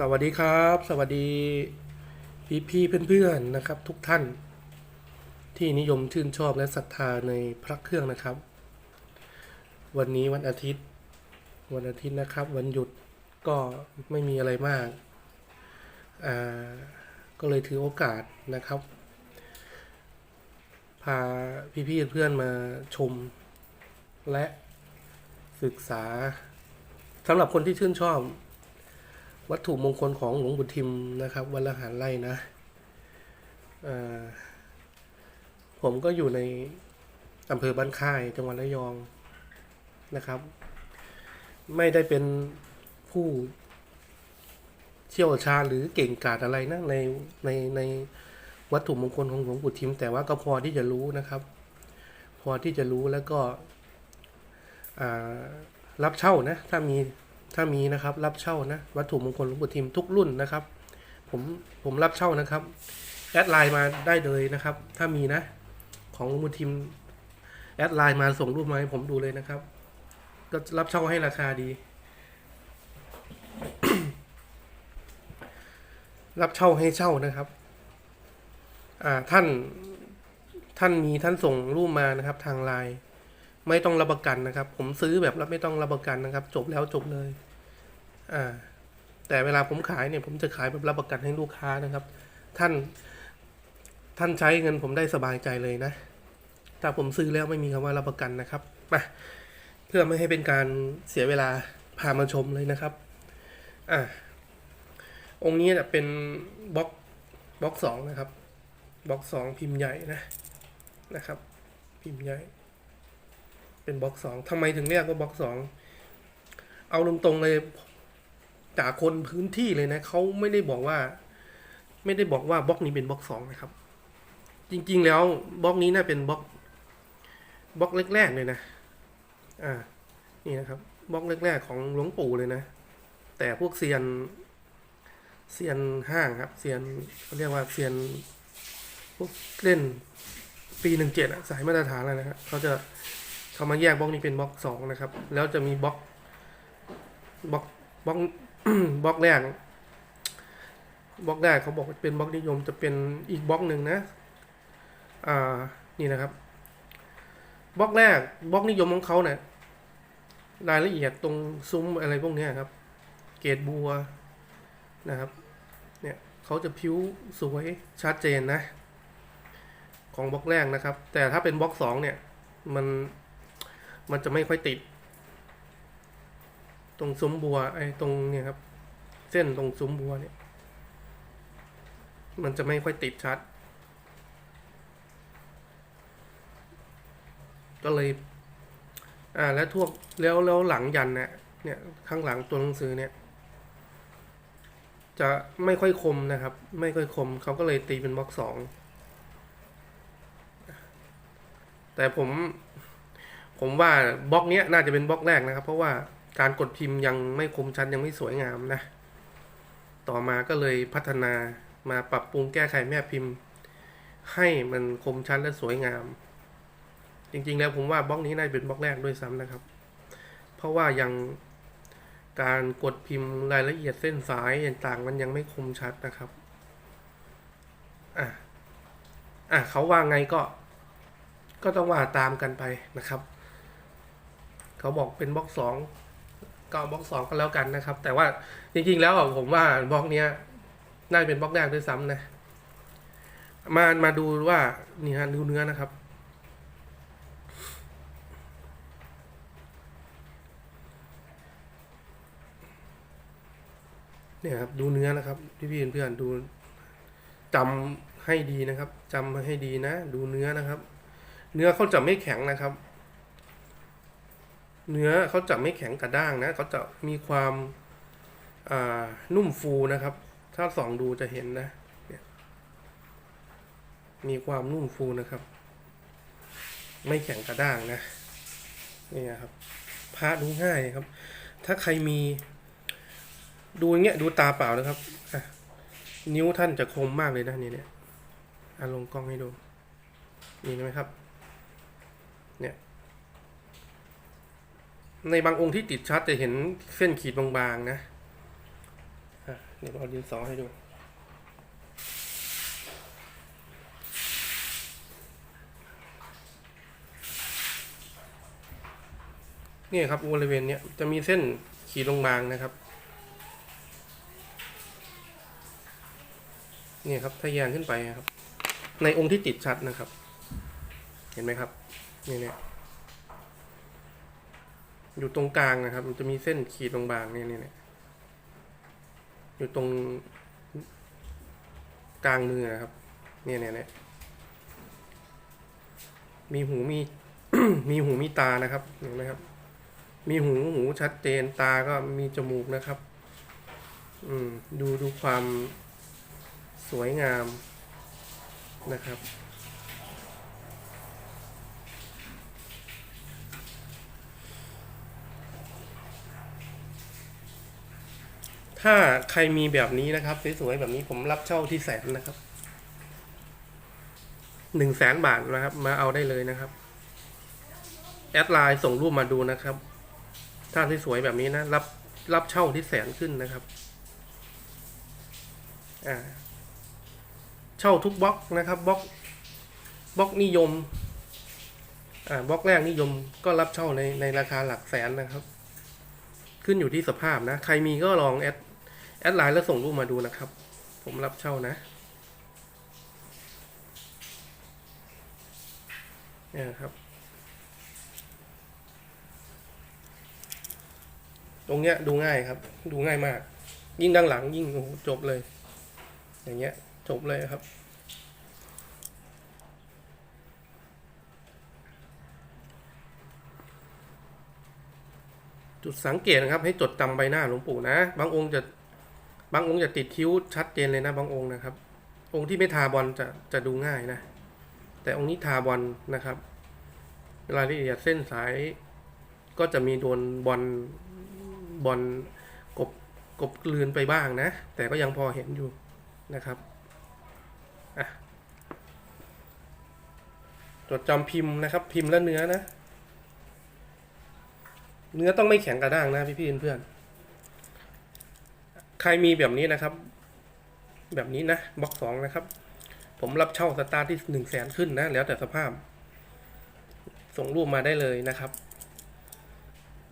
สวัสดีครับ สวัสดีพี่พี่เพื่อนๆนะครับ ทุกท่าน ที่นิยมชื่นชอบและศรัทธาในพระเครื่องนะครับ วันนี้วันอาทิตย์ วันอาทิตย์นะครับ วันหยุดก็ไม่มีอะไรมากอ่าก็เลยถือโอกาสนะครับ พาพี่ๆเพื่อนมาชม และศึกษาสำหรับคนที่ชื่นชอบ วัตถุมงคลของหลวงปู่ทิมนะครับวัดละหารไร่นะผมก็อยู่ในอำเภอบ้านค่ายจังหวัดระยองนะครับ ไม่ได้เป็นผู้เชี่ยวชาญหรือเก่งกาจอะไรนะในในในวัตถุมงคลของหลวงปู่ทิม แต่ว่าก็พอที่จะรู้นะครับ พอที่จะรู้แล้วก็รับเช่านะ ถ้ามี ถ้ามีนะครับรับเช่านะวัตถุมงคลหลวงปู่ทิมทุกรุ่นนะครับ ผมผมรับเช่านะครับแอดไลน์มาได้เลยนะครับ ถ้ามีนะ ของหลวงปู่ทิมแอดไลน์มาส่งรูปมาให้ผมดูเลยนะครับ ก็รับเช่าให้ราคาดี รับเช่าให้เช่านะครับอ่าท่านท่านมีท่านส่งรูปมานะครับ ทางไลน์ไม่ต้องรับประกันนะครับ ผมซื้อแบบแล้วไม่ต้องรับประกันนะครับ จบแล้วจบเลย อ่าแต่เวลาผมขายเนี่ยผมจะขายแบบรับประกันให้ลูกค้านะครับ ท่าน ท่านใช้เงินผมได้สบายใจเลยนะ ถ้าผมซื้อแล้วไม่มีคำว่ารับประกันนะครับมาเพื่อไม่ให้เป็นการเสียเวลาพามาชมเลยนะครับอ่าองค์นี้เนี่ยเป็นบล็อกบล็อกสองนะครับบล็อกสองพิมพ์ใหญ่นะนะครับ พิมพ์ใหญ่ เป็นบล็อกสองทำไมถึงเรียกว่าบล็อกสองเอาตรงๆเลย จากคนพื้นที่เลยนะเขาไม่ได้บอกว่า ไม่ได้บอกว่าบล็อกนี้เป็นบล็อกสองนะครับ จริง ๆ แล้วบล็อกนี้น่าเป็นบล็อกบล็อกแรกๆเลยนะ อ่า นี่นะครับบล็อกแรกๆของหลวงปู่เลยนะ แต่พวกเซียนเซียนห้างครับเซียนเขาเรียกว่าเซียนพวกเล่นปีหนึ่งเจ็ดสายมาตรฐานแล้วนะครับเขาจะเขามาแยกบล็อกนี้เป็นบล็อกสองนะครับ แล้วจะมีบล็อกบล็อกบล็อก บล็อกแรกบล็อกแรกเขาบอกว่าเป็นบล็อกนิยมจะเป็นอีกบล็อกหนึ่งนะอ่านี่นะครับบล็อกแรกบล็อกนิยมของเขาเนี่ยรายละเอียดตรงซุ้มอะไรพวกนี้ครับ เกรดบัวนะครับ เนี่ยเขาจะผิวสวยชัดเจนนะ ของบล็อกแรกนะครับ แต่ถ้าเป็นบล็อกสองเนี่ย มันมันจะไม่ค่อยติด ตรงซุ้มบัวไอ้ตรงเนี่ยครับ เส้นตรงซุ้มบัวเนี่ย มันจะไม่ค่อยติดชัด ก็เลย อ่า แล้วทั่วแล้วแล้วหลังยันเนี่ยเนี่ยข้างหลังตัวหนังสือเนี่ย จะไม่ค่อยคมนะครับ ไม่ค่อยคมเขาก็เลยตีเป็นบล็อกสองแต่ผม ผมว่าบล็อกเนี้ยน่าจะเป็นบล็อกแรกนะครับ เพราะว่า การกดพิมพ์ยังไม่คมชัดยังไม่สวยงามนะ ต่อมาก็เลยพัฒนามาปรับปรุงแก้ไขแม่พิมพ์ ให้มันคมชัดและสวยงาม จริงๆแล้วผมว่าบล็อกนี้น่าจะเป็นบล็อกแรกด้วยซ้ำนะครับ เพราะว่ายังการกดพิมพ์รายละเอียดเส้นสายต่างๆ มันยังไม่คมชัดนะครับ อะ อะเขาว่าไงก็ ก็ต้องว่าตามกันไปนะครับ เขาบอกเป็นบล็อกสอง ก็บล็อกสองก็แล้วกันนะครับ แต่ว่าจริงๆแล้วผมว่าบล็อกเนี้ยน่าจะเป็นบล็อกแรกด้วยซ้ำนะ มามาดูว่านี่ฮะดูเนื้อนะครับ เนี่ยครับ ดูเนื้อนะครับ พี่พี่ๆเพื่อนๆดูจำให้ดีนะครับจำมาให้ดีนะ ดูเนื้อนะครับ เนื้อเขาจะไม่แข็งนะครับ เนื้อเขาจะไม่แข็งกระด้างนะเขาจะมีความานุ่มฟูนะครับ ถ้าส่องดูจะเห็นนะมีความนุ่มฟูนะครับ ไม่แข็งกระด้างนะนี่นครับพระดูง่ายครับ ถ้าใครมีดูอย่างเงี้ยดูตาเปล่านะครับนิ้วท่านจะคมมากเลยนะนี่เนี่ยอะลงกล้องให้ดูนี่เห็นไหมครับ เนี่ย ในบางองค์ที่ติดชัดจะเห็นเส้นขีดบางๆนะเดี๋ยวเอาดินสอให้ดูเนี่ยครับบริเวณเนี้ยจะมีเส้นขีดลงบางนะครับเนี่ยครับทะยานขึ้นไปครับ ในองค์ที่ติดชัดนะครับ เห็นไหมครับ นี่เนี่ย อยู่ตรงกลางนะครับ มันจะมีเส้นขีดบางๆเนี่ยเนี่ยเนี่ยอยู่ตรงกลางมือนะครับ เนี่ยเนี่ยเนี่ยมีหูมีมีหูมีตานะครับเห็นไหมครับ มีหูหูชัดเจนตาก็มีจมูกนะครับ อืมดูดูความสวยงามนะครับ ถ้าใครมีแบบนี้นะครับสวยๆแบบนี้ผมรับเช่าที่แสนนะครับหนึ่งแสนบาทนะครับ มาเอาได้เลยนะครับ แอดไลน์ส่งรูปมาดูนะครับ ถ้าที่สวยแบบนี้นะ รับรับเช่าที่แสนขึ้นนะครับอ่าเช่าทุกบล็อกนะครับบล็อกบล็อกนิยมอ่าบล็อกแรกนิยมก็รับเช่าในในราคาหลักแสนนะครับ ขึ้นอยู่ที่สภาพนะ ใครมีก็ลองแอด แอดไลน์แล้วส่งรูปมาดูนะครับ ผมรับเช่านะเนี่ยครับ ตรงเนี้ยดูง่ายครับ ดูง่ายมาก ยิ่งด้านหลังยิ่งโอ้จบเลย อย่างเงี้ยจบเลยครับจุดสังเกตนะครับให้จดจำใบหน้าหลวงปู่นะ บางองค์จะ บางองค์จะติดคิ้วชัดเจนเลยนะบางองค์นะครับ องค์ที่ไม่ทาบอลจะจะดูง่ายนะ แต่องค์นี้ทาบอลนะครับ รายละเอียดเส้นสายก็จะมีโดนบอลบอลกบกบกลืนไปบ้างนะ แต่ก็ยังพอเห็นอยู่นะครับอะจดจำพิมพ์นะครับ พิมพ์และเนื้อนะ เนื้อต้องไม่แข็งกระด้างนะพี่พี่ๆเพื่อนๆ รมีแบบนี้นะครับ แบบนี้นะบล็อกสองนะครับ ผมรับเช่าสตาร์ทที่หนึ่งแสนขึ้นนะ แล้วแต่สภาพ ส่งรูปมาได้เลยนะครับ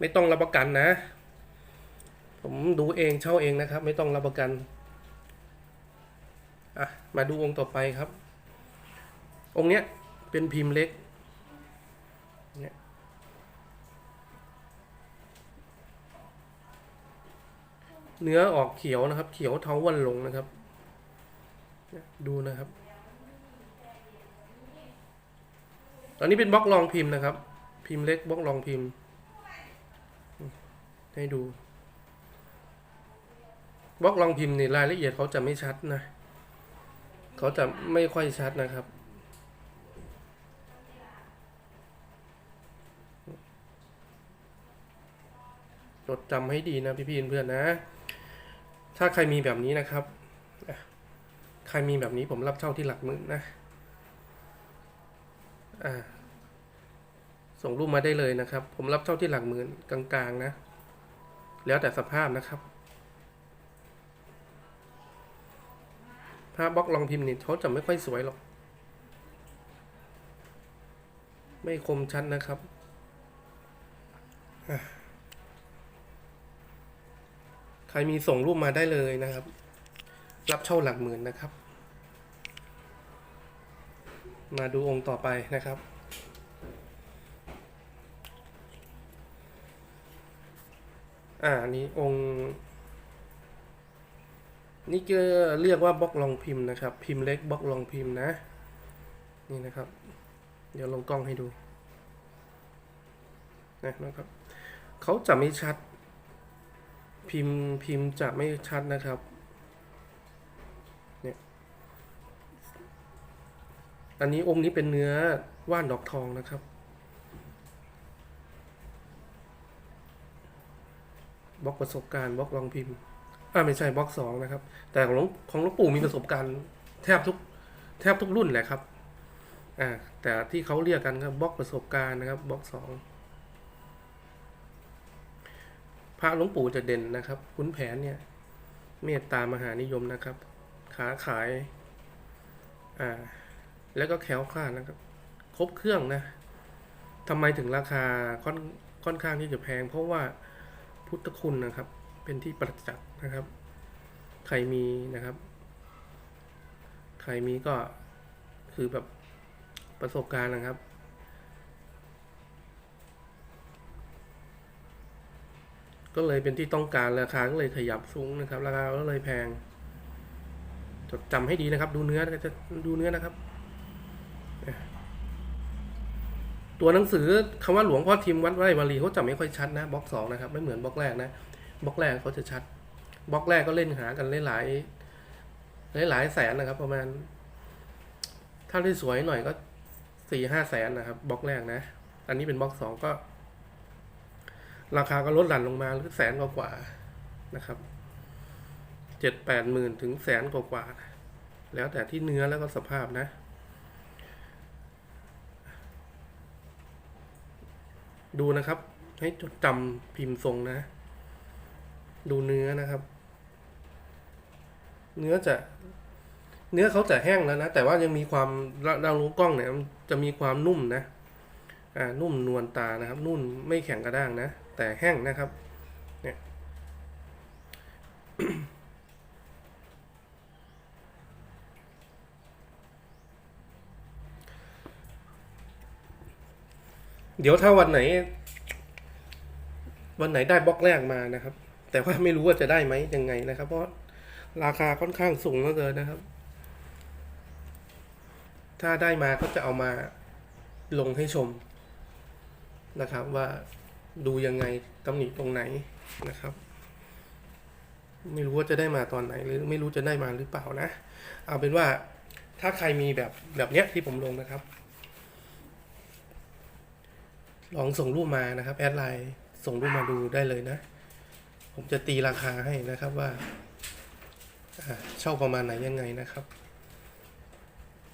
ไม่ต้องรับประกันนะ ผมดูเองเช่าเองนะครับ ไม่ต้องรับประกันอะมาดูองค์ต่อไปครับ องค์เนี้ยเป็นพิมพ์เล็ก เนี่ย เนื้อออกเขียวนะครับ เขียวเทาวันลงนะครับ ดูนะครับ ตอนนี้เป็นบล็อกรองพิมพ์นะครับ พิมพ์เล็กบล็อกรองพิมพ์ ให้ดูบล็อกรองพิมพ์นี่รายละเอียดเขาจะไม่ชัดนะ เขาจะไม่ค่อยชัดนะครับ จดจำให้ดีนะพี่ๆเพื่อนๆนะ ถ้าใครมีแบบนี้นะครับ ใครมีแบบนี้ผมรับเช่าที่หลักหมื่นนะ อ่า ส่งรูปมาได้เลยนะครับ ผมรับเช่าที่หลักหมื่นกลางๆนะ แล้วแต่สภาพนะครับภาบล็อกลองพิมพ์นี่เขาจะไม่ค่อยสวยหรอก ไม่คมชัดนะครับอะใครมีส่งรูปมาได้เลยนะครับ รับเช่าหลักหมื่นนะครับ มาดูองค์ต่อไปนะครับ อ่านี้องค์ นี่ก็เรียกว่าบล็อกลองพิมพ์นะครับ พิมพ์เล็กบล็อกลองพิมพ์นะ นี่นะครับ เดี๋ยวลงกล้องให้ดูนะนะครับเขาจะไม่ชัด พิมพ์พิมพ์จะไม่ชัดนะครับ เนี่ย อันนี้องค์นี้เป็นเนื้อว่านดอกทองนะครับ บล็อกประสบการณ์บล็อกลองพิมพ์อ่าไม่ใช่บล็อกสองนะครับ แต่ของของหลวงปู่มีประสบการณ์แทบทุกแทบทุกรุ่นแหละครับอ่าแต่ที่เขาเรียกกันครับบล็อกประสบการณ์นะครับบล็อกสอง พระหลวงปู่จะเด่นนะครับขุนแผนเนี่ย เมตตามหานิยมนะครับขาขาย อ่า แล้วก็แคล้วคลาดนะครับ ครบเครื่องนะทำไมถึงราคาค่อนค่อนข้างที่จะแพง เพราะว่าพุทธคุณนะครับ เป็นที่ประจักษ์นะครับ ใครมีนะครับ ใครมีก็คือแบบประสบการณ์นะครับ ก็เลยเป็นที่ต้องการราคาก็เลยขยับสูงนะครับ ราคาก็เลยแพง จดจำให้ดีนะครับ ดูเนื้อจะดูเนื้อนะครับ ตัวหนังสือคำว่าหลวงพ่อทิมวัดไร่วารีเขาจะไม่ค่อยชัดนะบล็อกสองนะครับ ไม่เหมือนบล็อกแรกนะบล็อกแรกเขาจะชัดบล็อกแรกก็เล่นหากันหลายหลายหลายแสนนะครับ ประมาณ ถ้าที่สวยหน่อยก็สี่ห้าแสนนะครับบล็อกแรกนะ อันนี้เป็นบล็อกสองก็ ราคาก็ลดหลั่นลงมาหรือแสนกว่าๆนะครับเจ็ดแปดหมื่นถึงแสนกว่าๆแล้วแต่ที่เนื้อแล้วก็สภาพนะ ดูนะครับ ให้จดจำพิมพ์ทรงนะ ดูเนื้อนะครับ เนื้อจะ เนื้อเขาจะแห้งแล้วนะ แต่ว่ายังมีความเรารารู้กล้องเนี่ยจะมีความนุ่มนะ อ่า นุ่มนวลตานะครับ นุ่มไม่แข็งกระด้างนะ แต่แห้งนะครับเนี่ยเดี๋ยวถ้าวันไหน วันไหนได้บล็อกแรกมานะครับ แต่ว่าไม่รู้ว่าจะได้ไหมยังไงนะครับ เพราะราคาค่อนข้างสูงเหลือเกินนะครับ ถ้าได้มาก็จะเอามาลงให้ชมนะครับว่า ดูยังไงตำหนิตรงไหนนะครับ ไม่รู้ว่าจะได้มาตอนไหน หรือไม่รู้จะได้มาหรือเปล่านะ เอาเป็นว่าถ้าใครมีแบบแบบเนี้ยที่ผมลงนะครับ ลองส่งรูปมานะครับ แอดไลน์ส่งรูปมาดูได้เลยนะ ผมจะตีราคาให้นะครับว่าอ่าเช่าประมาณไหนยังไงนะครับ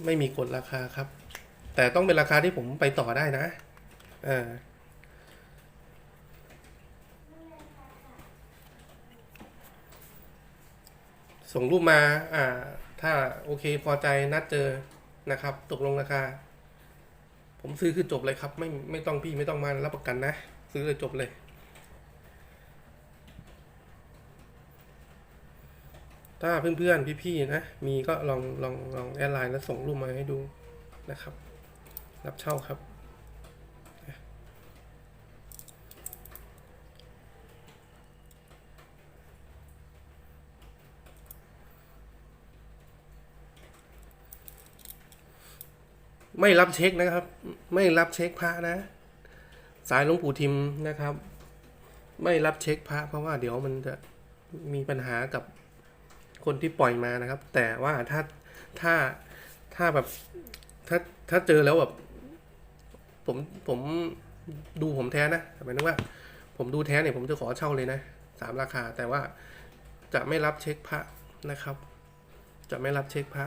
ไม่มีกฎราคาครับ แต่ต้องเป็นราคาที่ผมไปต่อได้นะอ่า ส่งรูปมาอ่าถ้าโอเคพอใจนัดเจอนะครับ ตกลงราคา ผมซื้อคือจบเลยครับ ไม่ไม่ต้องพี่ไม่ต้องมารับประกันนะ ซื้อเลยจบเลย ถ้าเพื่อนๆพี่ๆนะ มีก็ลองลองลองแอดไลน์แล้วส่งรูปมาให้ดูนะครับ รับเช่าครับ ไม่รับเช็คนะครับ ไม่รับเช็คพระนะ สายหลวงปู่ทิมนะครับ ไม่รับเช็คพระ เพราะว่าเดี๋ยวมันจะมีปัญหากับคนที่ปล่อยมานะครับ แต่ว่าถ้าถ้าถ้าแบบถ้าถ้าเจอแล้วแบบผมผมดูผมแท้นะหมายถึงว่า ผมดูแท้เนี่ยผมจะขอเช่าเลยนะสามราคาแต่ว่าจะไม่รับเช็คพระนะครับ จะไม่รับเช็คพระ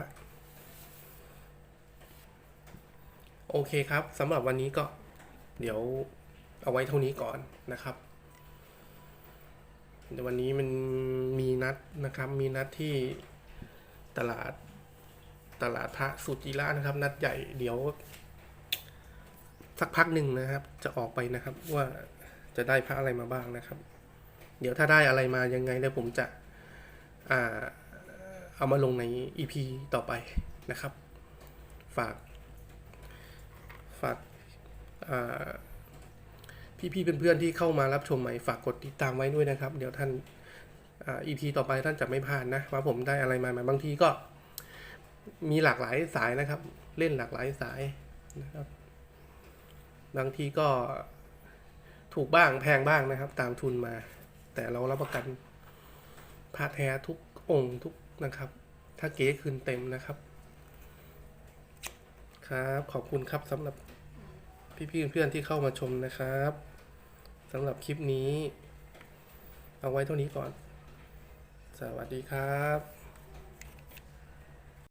โอเคครับสำหรับวันนี้ก็เดี๋ยวเอาไว้เท่านี้ก่อนนะครับเดี๋ยววันนี้มันมีนัดนะครับ มีนัดที่ตลาดตลาดพระสุจิระนะครับ นัดใหญ่เดี๋ยว สักพักหนึ่งนะครับ จะออกไปนะครับว่าจะได้พระอะไรมาบ้างนะครับ เดี๋ยวถ้าได้อะไรมายังไงแล้วผมจะอ่าเอามาลงใน EP ต่อไปนะครับ ฝาก ฝากพี่ๆเพื่อนๆที่เข้ามารับชมใหม่ฝากกดติดตามไว้ด้วยนะครับ เดี๋ยวท่านอ่า EP ต่อไปท่านจะไม่พลาดนะว่าผมได้อะไรมาบางทีก็มีหลากหลายสายนะครับ เล่นหลากหลายสายนะครับบางทีก็ถูกบ้างแพงบ้างนะครับ ตามทุนมา แต่เรารับประกันพาแท้ทุกองค์ทุกนะครับ ถ้าเก๊คืนเต็มนะครับ ครับ ขอบคุณครับสำหรับ พี่ๆเพื่อนๆที่เข้ามาชมนะครับสำหรับคลิปนี้ เอาไว้เท่านี้ก่อน สวัสดีครับ